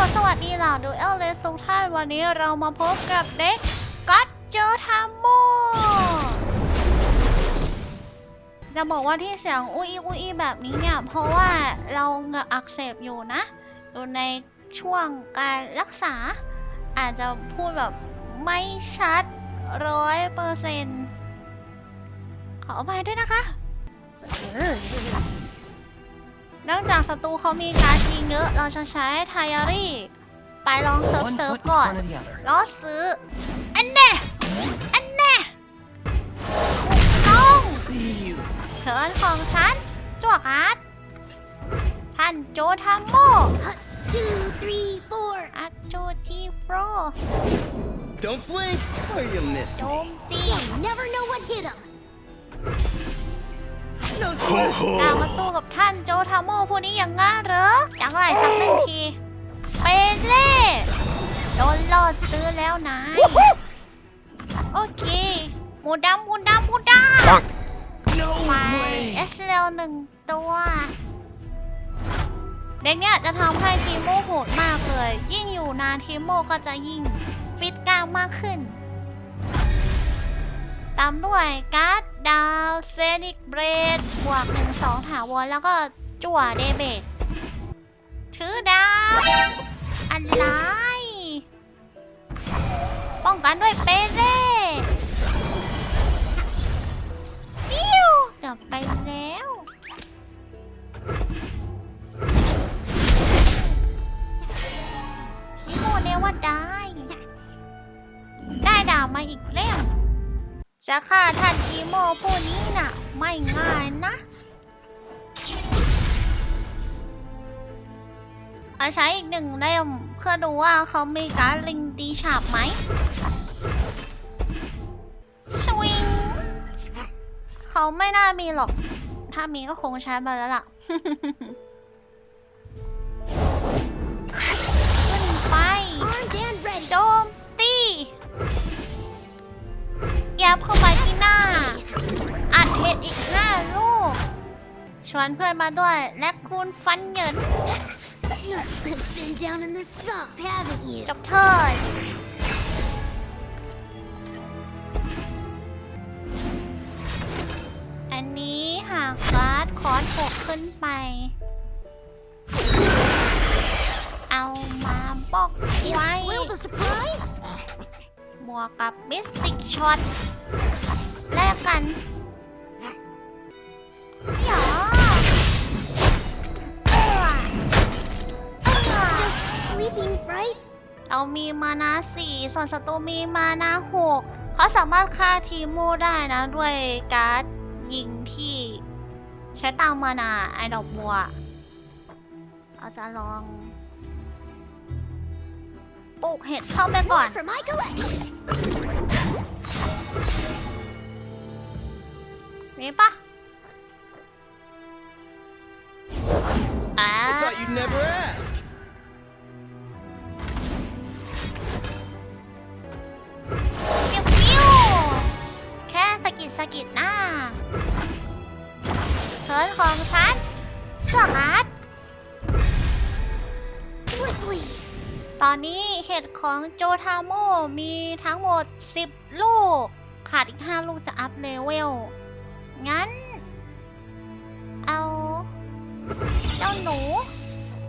สวัสดีเหล่าดูเอลเลสทุกท่านวันนี้เรามาพบกับเด็กกัตเจอทามโมจะบอกว่าที่เสียงอุ้ยอุ้ยแบบนี้เนี่ย เพราะว่าเราเหงือกอักเสบอยู่นะ อยู่ในช่วงการรักษา อาจจะพูดแบบไม่ชัดร้อยเปอร์เซ็นต์ขออภัยด้วยนะคะ เนื่องจากศัตรูเขามีการดยิงเยอะ เราจะใช้ไทอารี่ ไปลองเซิร์ฟ One เซิร์ฟ foot in ก่อน front of the other. แล้วซื้อ อันแน่ อันแน่ต้องเถินของฉันจวกอาร์ตท่านโจทามโม Two, three, four. อัจโจทีโปร Don't blink or you miss โจ me. มตี You never know what hit him. No sweat. กล้ามาสู้กับท่านโจทามโมผู้นี้อย่างงั้นเหรออย่างไรสักหนึ่งที เป็นเล่โดนล่อซื้อแล้วนายโอเค หมูดำหมูดำหมูดำ No ไป way. เอสเลหนึ่งตัวเด็กเนี่ยจะทำให้ทีโมโหดมากเลย ยิ่งอยู่นานทีโมก็จะยิ่งฟิตกล้ามมากขึ้น ตามด้วยการ์ดดาวเซนิกเบรดบวกหนึ่งสองถาวรแล้วก็จั่วเดเบตถือดาวอะไร ป้องกันด้วยเปเร่ฟิวกลับไปแล้วพี่โมเนว่าได้ ได้ดาวมาอีกเล่ม จะฆ่าท่านอีโมผู้นี้น่ะ ไม่ง่ายนะเอาใช้อีกหนึ่งเล่มเพื่อดูว่าเขามีการลิงตีฉาบไหมชวิงเขาไม่น่ามีหรอก ถ้ามีก็คงใช้ไปแล้วล่ะ ยับเข้าไปที่หน้า อัดเห็ดอีกห้าลูก ชวนเพื่อนมาด้วย และคุณฟันเหยิน Been down in the sump, haven't you? จบเถิดอันนี้หากการ์ดคอร์สหกขึ้นไป เอามาบอกไว้ Will the surprise? บวกกับมิสติกช็อตแลกกันหยอเอื้อเรามีมานาสี่ส่วนศัตรูมีมานาหกเขาสามารถฆ่าทีโมได้นะ ด้วยการ์ดยิงที่ ใช้ตามมานาไอดอกบัวเราจะลอง ปลูกเห็ดเข้าไปก่อน For my collection. มีปะอ่า I thought you'd never ask. ปิ้วปิ้วแค่สะกิดสะกิดหน้าเทิร์นของฉันสกัด Flipply. ตอนนี้ เห็ดของโจทาโมมีทั้งหมด 10 ลูก ขาดอีก 5 ลูกจะอัพเลเวล งั้น เอา เจ้าหนู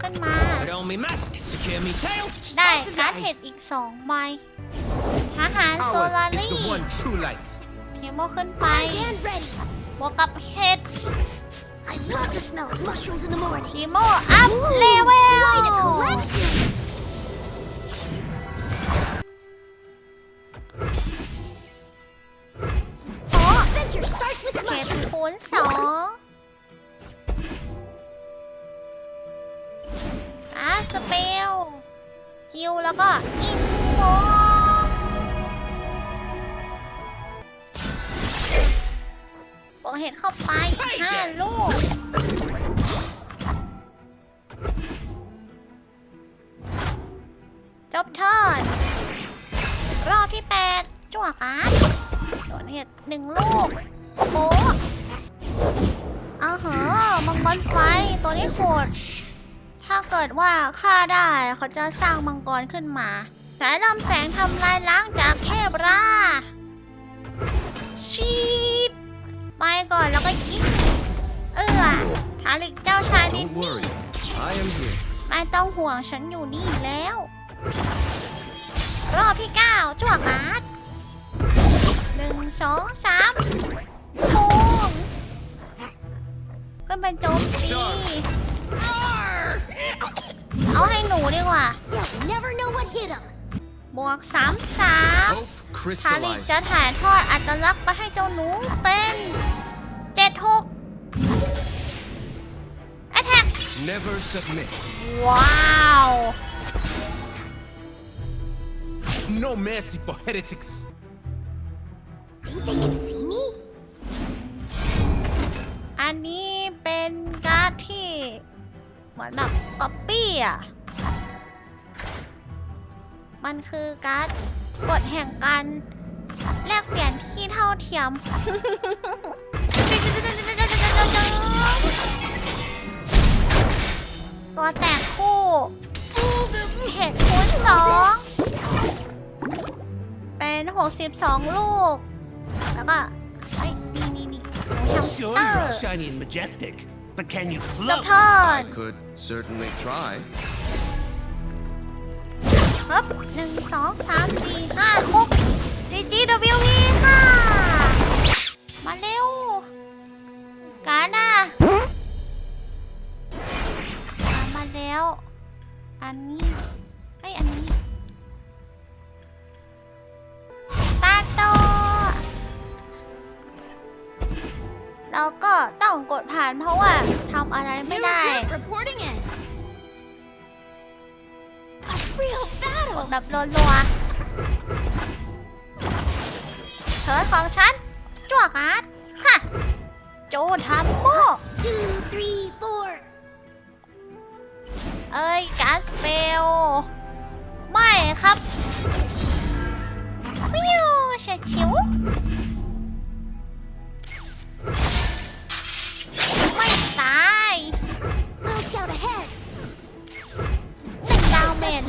ขึ้นมา Put on me mask, secure me tail. ได้ start the การ์ด day. เห็ดอีก 2 ใบทหารโซลา Ours is รี่ the one true light. เทโมขึ้นไป Armed and ready. บวกกับเห็ด I love the smell of mushrooms in the morning. ทีโมอัพเลเวล Quite a collection. คูณสองอะสเปลคิวแล้วก็ อินโวบอกเห็ดเข้าไปห้าลูกจบเทิร์นรอบที่ 8จั่วการโดนเห็ดหนึ่งลูกโอ้ อาเหอะมังกรไฟตัวนี้โหดถ้าถ้าเกิดว่าฆ่าได้เขาจะสร้างมังกรขึ้นมา สายลำแสงทำลายล้างจากเทพราชีดไปก่อนแล้วก็ยิงเออทาริกเจ้าชายดิส Don't นี worry. ย์ I am here. ไม่ต้องห่วงฉันอยู่นี่แล้ว รอบที่9จั่วการ์ดหนึ่งสองสามโค้ง ก็เป็นโจมตีเอาให้หนูดีกว่า They'll never know what hit them. บวกสามสาม Hope ทาริก crystallized. จะถ่ายทอดอัตลักษณ์ไปให้เจ้าหนูเป็นเจ็ดหกแอทแทก Never submit. ว้าว No mercy for heretics. Think they can see me? อันนี้เป็นการ์ดที่เห มือนแบบก๊อปปี้อะ มันคือการ์ดกฎแห่งการแลกเปลี่ยนที่เท่าเทียม ตัวแตกคู่เหตุคูณสอง เป็น 62 ลูก แล้วก็เฮ้ยนี่นี่นี่แฮมส Sure, เตอ you're ร์ all shiny and majestic, but can you จบ float? เทิร์น I could certainly try. ฮึบหนึ่งสองสามสี่ห้าหก GGWV ค่ะ มาเร็ว การน่ะมามาแล้ว อันนี้ไอยอันานเพราะว่าทำอะไรไม่ New ได้ recruit reporting in. A real battle. แบบรัวๆเถิดของฉันจั่วการ์ดฮะโจทำโม Two, three, four. เอ้ยก๊าซเฟลไม่ครับวิวเฉียดชิว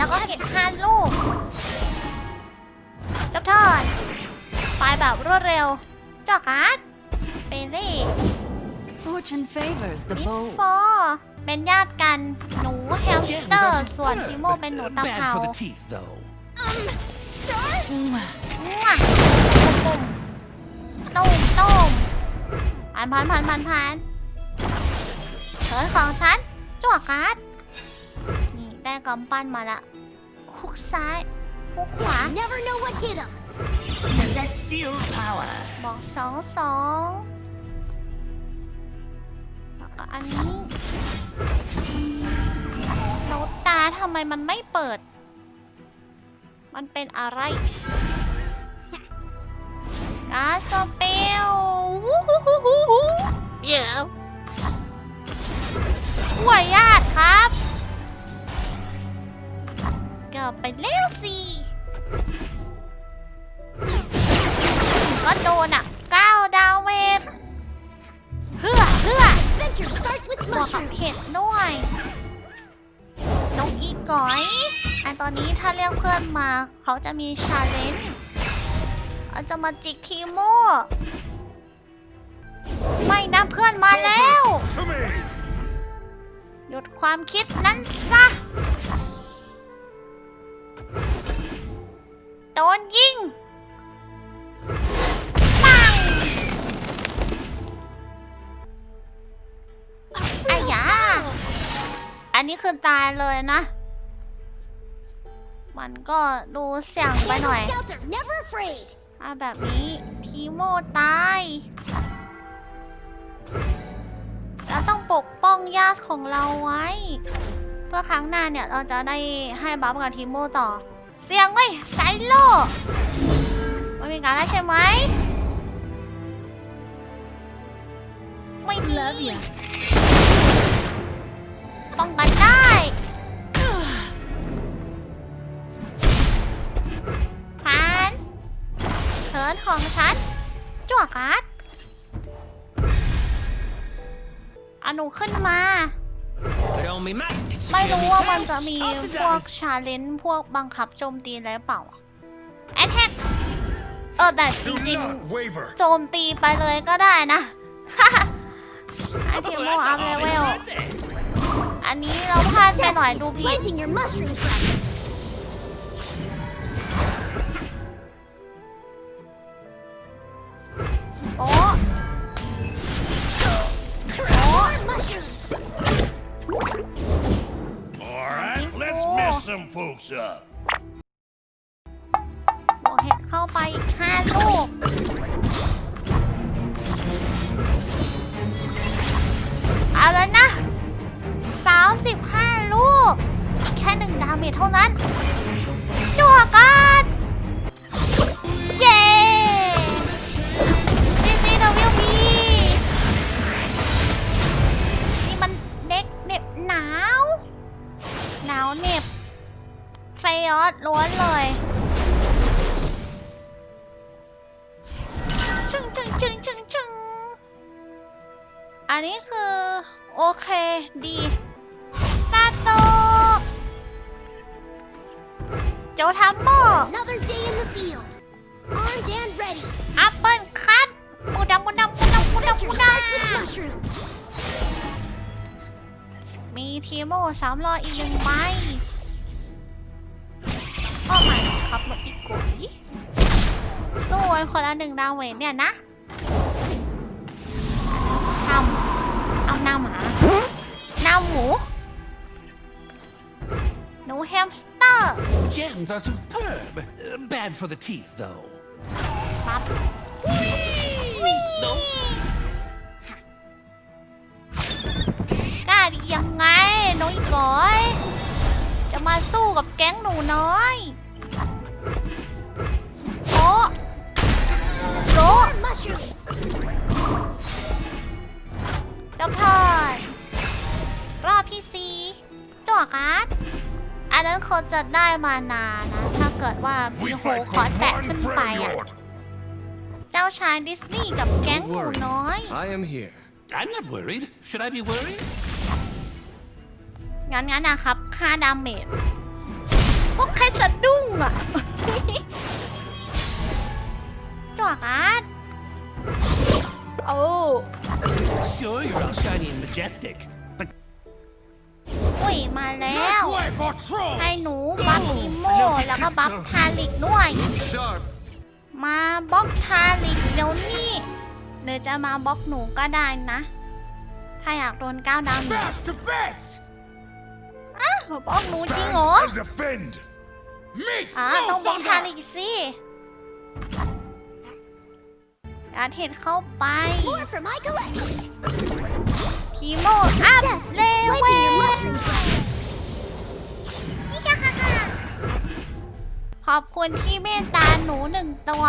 แล้วก็เห็ดห้าลูกจับเทิร์นไปแบบรวดเร็วเจ้าการ์ดเปเล่ Fortune favors the ลิฟ bold. โฟเป็นญาติกันหนูแฮมสเตอร์ส่วนทิโมเป็นหนูตะ Bad เภา for the teeth, though. Um, sure. มั่วปุ่มตุ้มตุ้มผ่านผ่านผ่านผ่านผ่านเถินของฉันจั่วการ์ดนี่ได้กำปั้นมาละฮุ กซ้ายฮุกขวา Never know what hit them. Celestial power. บอกสองสองแล้วก็อันนี้แล้วตาทำไมมันไม่เปิด มันเป็นอะไรกาสเปลวู้ฮู้ฮู้ฮู้ฮู้เดี๋ยวหัวญาติครับ เกือบไปแล้วสิก็โดนอะ9ดาวเมจเพื่อเพื่อ Adventure starts with บวกกับ mushrooms. เห็ดด้วยน้องอีก๋อยอันตอนนี้ถ้าเรียกเพื่อนมา เขาจะมีชาเลนจ์เขาจะมาจิกทีโมไม่นะเพื่อนมาแล้ว To me. หยุดความคิดนั้นซะ นยิงปัง A อา real ยา battle. อันนี้คือตายเลยนะ มันก็ดูเสี่ยงไปหน่อย Candle scouts are never afraid. อะแบบนี้ทีโมตายแล้วต้องปกป้องญาติของเราไว้ เพื่อครั้งหน้าเนี่ยเราจะได้ให้บัฟกับทีโมต่อ เสียงไว้ยไซโลไม่มีการแล้วใช่ไหมไม่มี Love ya. ป้องกันได้ผ่านเทิร์นของฉันจั่วการ์ดเอาหนูขึ้นมา ไม่รู้ว่ามันจะมีพวกชาเลนจ์พวกบังคับโจมตีอะไรเปล่าแอทแทกเออแต่จริงๆ โจมตีไปเลยก็ได้นะไอเทมโมอัพเลเวลอันนี้เราพลาดไปหน่อยดูผิด some folks up. บวกเห็ดเข้าไปอีกห้าลูก เอาแล้วนะ 35 ลูก แค่หนึ่งดาเมจเท่านั้นจั่วกัน ไฟยอดล้วนเลยชึงชึงชึงชึงชึงอันนี้คือ โอเค ดีตาโตโจทัมโม Another day in the field. Armed and ready. อัปเปิลคัทมูดำมูดำมูดำมูดำ Adventure มูด starts with mushrooms. ำมีทีโมสามรออีกหนึ่งใบก็หมาย ครับรถอีกกุยสู้กันคนละหนึ่งดาวเวนเนี่ยนะทำเอาหน้าหมาหน้าหมูหนูแฮมสเตอร์ Gems are superb. Uh, bad for the teeth, though. ปั๊บ No. กล้าดียังไงน้อยก้อย จะมาสู้กับแก๊งหนูน้อย More mushrooms. เจ้าพอนรอบที่สี่จั่วการ์ดอันนั้นเขาจะได้มานานนะถ้าเกิดว่ามี We โฮ fight คอ for ร์สแปะ one ขึ้นไปอะ Freljord. เจ้าชายดิสนีย์กับแก๊ง Don't หนู worry. น้อย I am here. I'm not worried. Should I be worried? งั้นงั้นนะครับ ค่าดาเมจพวกใครสะดุ้งอะ จั่วการ์ด โอ้ Sure, you're all shiny and majestic, but อุ้ยมาแล้ว Make way for trolls. ให้หนูบัฟอิโมแล้วก็บัฟทาลิกด้วย Sharp. มาบล็อกทาลิกเดี๋ยวนี้หรือจะมาบล็อกหนูก็ได้นะ ถ้าอยากโดนก้าวดาเมจ Smash to bits. อ้าวบล็อกหนูจริง Stand เหรอ and defend. Meet อ่า Snow ต้องบล็อกทา Thunder. ลิกสิ อาเทศเข้าไป More for my collection. ทีโมอัพ Sassy, เลเว planting your ล mushroom trap. ขอบคุณที่เมตตาหนูหนึ่งตัว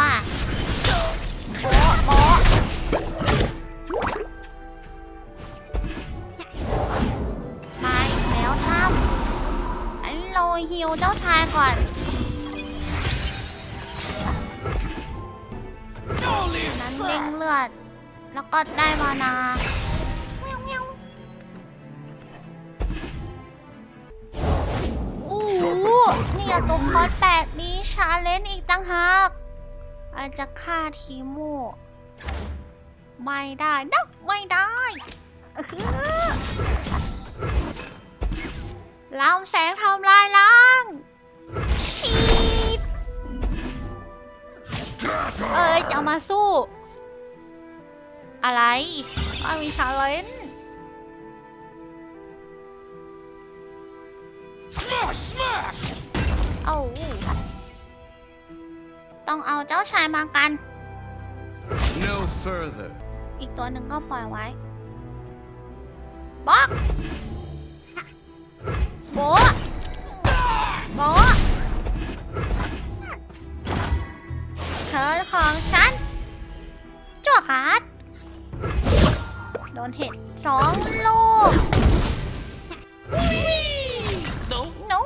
ก็ได้มานาเงี้ยวเงี้ยวอู้หูเนี่ยตัวคอสแปดมีชาเลนจ์อีกตั้งหากอาจจะฆ่าทีโมไม่ได้นะไม่ได้ลำแสงทำลายล้างชีดเอ้ยจะมาสู้ อะไรก็มีชาเลนจ์ Smash, smash. เอาต้องเอาเจ้าชายมากัน No further. อีกตัวหนึ่งก็ปล่อยไว้บล็อกโบะโบะเธอของฉันจั่วขาด โดนเห็ดสองลูก no. หนู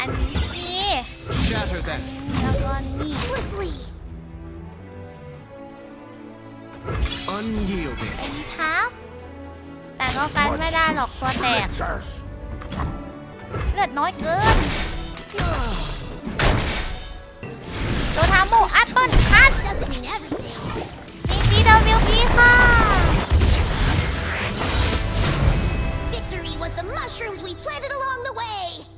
อันนี้สิ Shatter that. แล้วก็นี่ Swiftly. Unyielding. เป็นทับแต่ก็กันไม่ได้หรอกตัวแตก เลือดน้อยเกินโดทามูแอปเปิลคั ท Doesn't mean everything. GGWP ค่ะ Victory was the mushrooms we planted